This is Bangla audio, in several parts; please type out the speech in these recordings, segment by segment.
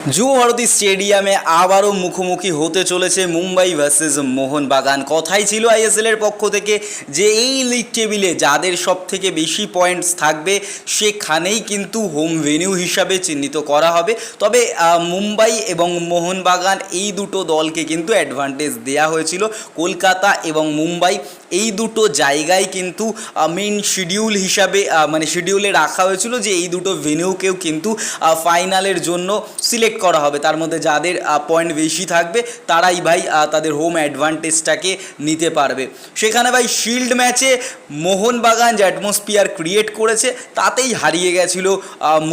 যুব ভারতী স্টেডিয়ামে আবারও মুখোমুখি হতে চলেছে মুম্বাই ভার্সেস মোহনবাগান কথাই ছিল আইএসএল এর পক্ষ থেকে যে এই লিগ টেবিলে যাদের সব থেকে বেশি পয়েন্টস থাকবে, সেখানেই কিন্তু হোম ভেনিউ হিসাবে চিহ্নিত করা হবে। তবে মুম্বাই এবং মোহনবাগান এই দুটো দলকে কিন্তু অ্যাডভান্টেজ দেওয়া হয়েছিল। কলকাতা এবং মুম্বাই এই দুটো জায়গায় কিন্তু মেন শিডিউল হিসাবে মানে শিডিউলে রাখা হয়েছিল যে এই দুটো ভেনিউকেও কিন্তু ফাইনালের জন্য সিলেক্ট করা হবে। তার মধ্যে যাদের পয়েন্ট বেশি থাকবে, তারাই ভাই তাদের হোম অ্যাডভান্টেজটাকে নিতে পারবে। সেখানে ভাই শিল্ড ম্যাচে মোহনবাগান যে অ্যাটমসফিয়ার ক্রিয়েট করেছে, তাতেই হারিয়ে গেছিল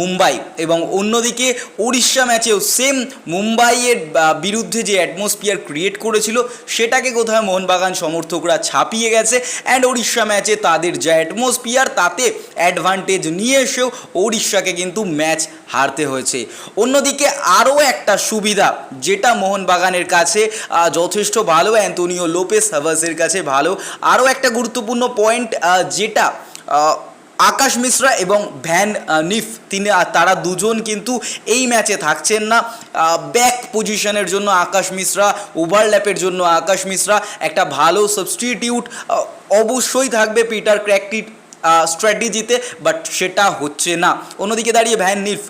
মুম্বাই। এবং অন্যদিকে উড়িষ্যা ম্যাচেও সেম মুম্বাইয়ের বিরুদ্ধে যে অ্যাটমসফিয়ার ক্রিয়েট করেছিল, সেটাকে কোথায় মোহনবাগান সমর্থকরা ছাপিয়ে গেছে। অ্যান্ড উড়িষ্যা ম্যাচে তাদের যা অ্যাটমসফিয়ার তাতে অ্যাডভান্টেজ নিয়ে এসেও উড়িষ্যাকে কিন্তু ম্যাচ হারতে হয়েছে। অন্যদিকে আরও একটা সুবিধা, যেটা মোহনবাগানের কাছে যথেষ্ট ভালো অ্যান্টোনিও লোপেস হাভাসের কাছে ভালো। আরও একটা গুরুত্বপূর্ণ পয়েন্ট যেটা আকাশ মিশ্রা এবং ভ্যান নিফ, তিনি তারা দুজন কিন্তু এই ম্যাচে থাকছেন না। ব্যাক পজিশনের জন্য আকাশ মিশ্রা ওভারল্যাপের জন্য আকাশ মিশ্রা, একটা ভালো সাবস্টিটিউট অবশ্যই থাকবে পিটার ক্র্যাকটিট স্ট্র্যাটেজিতে বাট সেটা হচ্ছে না। অন্যদিকে দাঁড়িয়ে ভ্যান, নিফ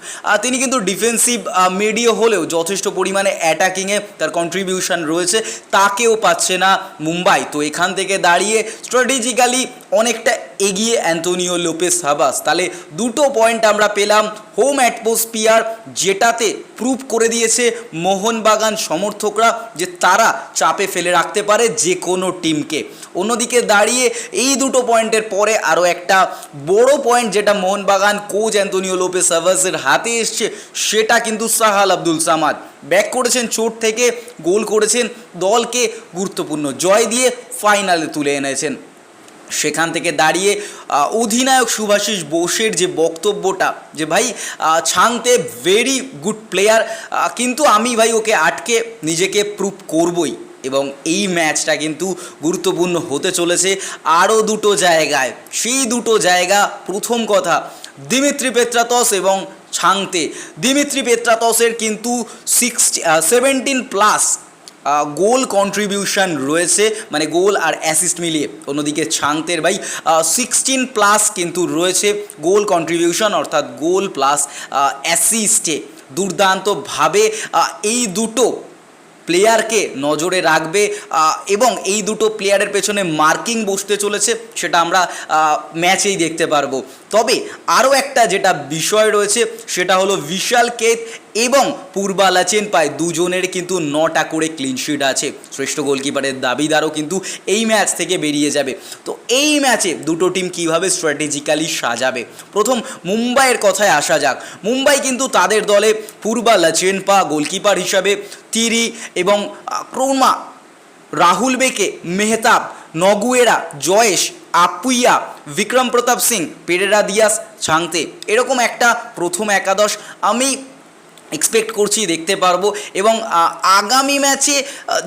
তিনি কিন্তু ডিফেন্সিভ মিডিও হলেও যথেষ্ট পরিমাণে অ্যাটাকিংয়ে তার কন্ট্রিবিউশন রয়েছে, তাকেও পাচ্ছে না মুম্বাই। তো এখান থেকে দাঁড়িয়ে স্ট্র্যাটেজিক্যালি অনেকটা এগিয়ে অ্যান্টোনিও লোপেস হাবাস তাহলে দুটো পয়েন্ট আমরা পেলাম হোম অ্যাটমসফিয়ার, যেটাতে প্রুভ করে দিয়েছে মোহনবাগান সমর্থকরা যে তারা চাপে ফেলে রাখতে পারে যে কোনো টিমকে। অন্যদিকে দাঁড়িয়ে এই দুটো পয়েন্টের পরে আরও একটা বড় পয়েন্ট যেটা মোহনবাগান কোচ অ্যান্টোনিও লোপেস হাভাসের হাতে এসছে, সেটা কিন্তু সাহাল আব্দুল সামাদ। ব্যাক করেছেন চোট থেকে, গোল করেছেন দলকে গুরুত্বপূর্ণ জয় দিয়ে ফাইনালে তুলে এনেছেন। সেখান থেকে দাঁড়িয়ে অধিনায়ক সুভাষিস বোসের যে বক্তব্যটা যে, ভাই ছাংতে ভেরি গুড প্লেয়ার কিন্তু আমি ভাই ওকে আটকে নিজেকে প্রুভ করবই। এবং এই ম্যাচটা কিন্তু গুরুত্বপূর্ণ হতে চলেছে আরও দুটো জায়গায়। সেই দুটো জায়গা, প্রথম কথা, দিমিত্রি পেত্রাতস এবং ছাংতে দিমিত্রি পেত্রাতসের কিন্তু sixty seventeen plus goal contribution রয়েছে মানে গোল আর অ্যাসিস্ট মিলিয়ে। অন্যদিকে ছাংতের ভাই সিক্সটিন প্লাস কিন্তু রয়েছে গোল কন্ট্রিবিউশন অর্থাৎ গোল প্লাস অ্যাসিস্টে দুর্দান্তভাবে এই দুটো প্লেয়ারকে নজরে রাখবে এবং এই দুটো প্লেয়ারের পেছনে মার্কিং বসতে চলেছে, সেটা আমরা ম্যাচেই দেখতে পারব। তবে আরও একটা যেটা বিষয় রয়েছে, সেটা হলো বিশাল কেত এবং পূর্বালা চেন পায় দুজনের কিন্তু নটা করে ক্লিনশিট আছে। শ্রেষ্ঠ গোলকিপারের দাবিদারও কিন্তু এই ম্যাচ থেকে বেরিয়ে যাবে। তো এই ম্যাচে দুটো টিম কীভাবে স্ট্র্যাটেজিক্যালি সাজাবে? প্রথম, মুম্বাইয়ের কথায় আসা যাক। মুম্বাই কিন্তু তাদের দলে পূর্বা লাচেনপা গোলকিপার হিসাবে তিরি এবং Krouma, Rahul Bheke, Mehtab, Nogueira, Jayesh, Apuia Vikram Pratap Singh, Pereira Diaz Chhangte এরকম একটা প্রথম একাদশ আমি এক্সপেক্ট করছি, দেখতে পারব এবং আগামী ম্যাচে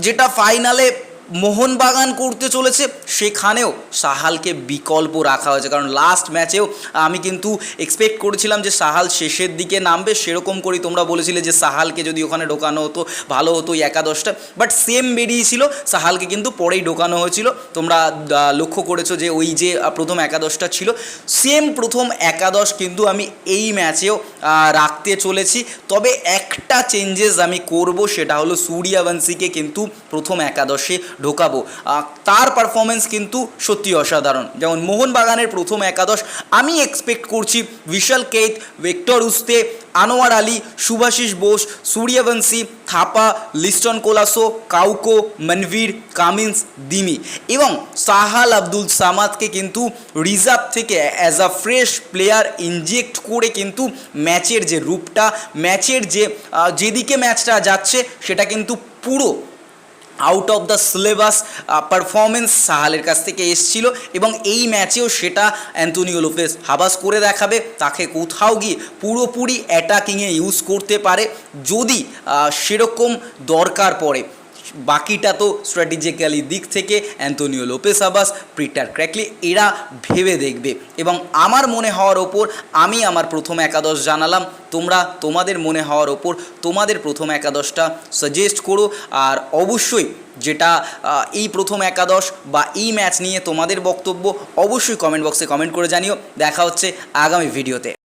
যেটা ফাইনালে মোহনবাগান করতে চলেছে, সেখানেও সাহালকে বিকল্প রাখা হয়েছে। কারণ লাস্ট ম্যাচেও আমি কিন্তু এক্সপেক্ট করেছিলাম যে সাহাল শেষের দিকে নামবে। সেরকম করেই তোমরা বলেছিলে যে সাহালকে যদি ওখানে ঢোকানো হতো, ভালো হতো একাদশটা। বাট সেম বেরিয়েছিল, সাহালকে কিন্তু পরেই ঢোকানো হয়েছিল। তোমরা লক্ষ্য করেছ যে ওই যে প্রথম একাদশটা ছিল। সেম প্রথম একাদশ কিন্তু আমি এই ম্যাচেও রাখতে চলেছি। তবে একটা চেঞ্জেস আমি করব, সেটা হলো সূর্যবংশীকে কিন্তু প্রথম একাদশে ঢোকাবো। তার পারফরমেন্স কিন্তু সত্যি অসাধারণ। যেমন মোহনবাগানের প্রথম একাদশ, আমি এক্সপেক্ট করছি Vishal Kaith Hector Yuste, Anwar Ali, Subhasish Bose, Sooryavanshi, Thapa, Liston Colaco, Kauko, Manvir, Cummings, Dimi. এবং সাহাল আব্দুল সামাদকে কিন্তু রিজার্ভ থেকে as a fresh player inject করে কিন্তু ম্যাচের যে রূপটা ম্যাচের যে যেদিকে ম্যাচটা যাচ্ছে, সেটা কিন্তু পুরো out of the syllabus performance সাহালের কাছ থেকে এসছিল এবং এই ম্যাচেও সেটা অ্যান্টোনিও লোপেস হাবাস করে দেখাবে। তাকে কোথাও গিয়ে পুরোপুরি অ্যাটাকিংয়ে ইউজ করতে পারে। যদি সেরকম দরকার পড়ে বাকিটা তো স্ট্র্যাটেজিক্যালি দিক থেকে অ্যান্টোনিও লোপেস আবাস প্রিটার ক্র্যাকলি এরা ভেবে দেখবে। এবং আমার মনে হওয়ার ওপর আমি আমার প্রথম একাদশ জানালাম। তোমরা তোমাদের মনে হওয়ার ওপর তোমাদের প্রথম একাদশটা সাজেস্ট করো। আর অবশ্যই যেটা এই প্রথম একাদশ বা এই ম্যাচ নিয়ে তোমাদের বক্তব্য অবশ্যই কমেন্ট বক্সে কমেন্ট করে জানিও। দেখা হচ্ছে আগামী ভিডিওতে